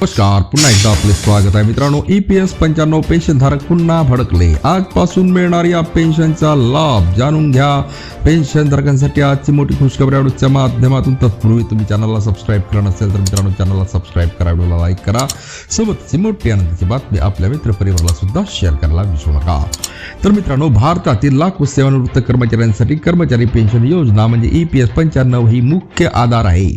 नमस्कार पुन्हा एकदा आपले स्वागत आहे. मित्रांनो ई पी एस पंच्याण्णव पेन्शन धारक पुन्हा भडकले. आजपासून मिळणाऱ्या पेन्शनचा लाभ जाणून घ्या. पेन्शन धारकांसाठी आजची मोठी खुशखबर या माध्यमातून तत्पूर्वी तुम्ही चॅनलला सबस्क्राईब करा नसेल तर मित्रांनो चॅनलला सबस्क्राईब करा व्हिडिओला लाईक करा. सोबतची मोठी आनंदाची बातमी आपल्या मित्रपरिवाराला सुद्धा शेअर करायला विसरू नका. तर मित्रांनो भारतातील लाखो सेवानिवृत्त कर्मचाऱ्यांसाठी कर्मचारी पेन्शन योजना म्हणजे ई पी एस पंच्याण्णव ही मुख्य आधार आहे.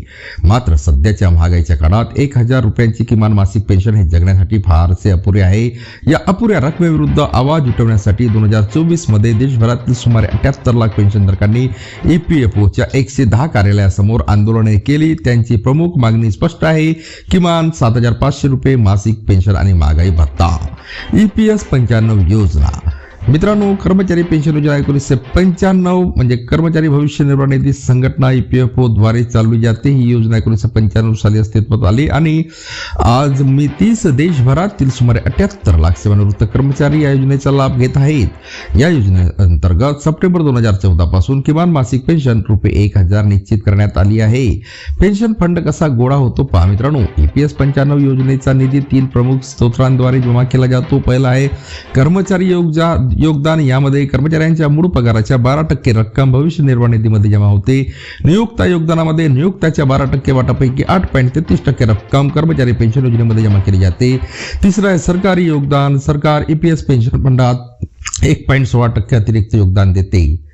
मात्र सध्याच्या महागाईच्या काळात एक हजार रुपयांची किमान मासिक पेन्शन हे जगण्यासाठी फारसे अपुरे आहे. या अपुऱ्या रकमेविरुद्ध आवाज उठवण्यासाठी दोन हजार चोवीसमध्ये देशभरातील सुमारे अठ्याहत्तर लाख पेन्शनधारकांनी ई पी एफ ओच्या एकशे दहा कार्यालयासमोर आंदोलने केली. त्यांची प्रमुख मागणी स्पष्ट आहे. किमान सात हजार पाचशे रुपये मासिक पेन्शन आणि महागाई भत्ता. ई पी एस पंच्याण्णव योजना. मित्रांनो कर्मचारी पेन्शन योजना एकोणीसशे पंच्याण्णव म्हणजे कर्मचारी भविष्य निर्वाह निधी संघटना ई पी एफद्वारे चालवली जाते. ही योजना एकोणीसशे पंच्याण्णव साली अस्तित्वात आली आणि आज मी तीस देशभरातील सुमारे अठ्याहत्तर लाख सेवानिवृत्त कर्मचारी या योजनेचा लाभ घेत आहेत. या योजनेअंतर्गत सप्टेंबर दोन हजार चौदा पासून किमान मासिक पेन्शन रुपये एक हजार निश्चित करण्यात आली आहे. पेन्शन फंड कसा गोळा होतो पहा मित्रांनो. ईपीएस पंच्याण्णव योजनेचा निधी तीन प्रमुख स्त्रोतांद्वारे जमा केला जातो. पहिला आहे कर्मचारी योगजा योगदान यामध्ये कर्मचाऱ्यांच्या मूळ पगाराच्या बारा टक्के रक्कम भविष्य निर्वाह निधीमध्ये जमा होते. नियुक्ता योगदानामध्ये नियुक्ताच्या बारा टक्के वाटापैकी आठ पॉईंट तेहतीस टक्के रक्कम कर्मचारी पेन्शन योजनेमध्ये जमा केली जाते. तिसरं आहे सरकारी योगदान. सरकार ईपीएस पेन्शन फंडात एक पॉईंट सोळा टक्के अतिरिक्त योगदान देते.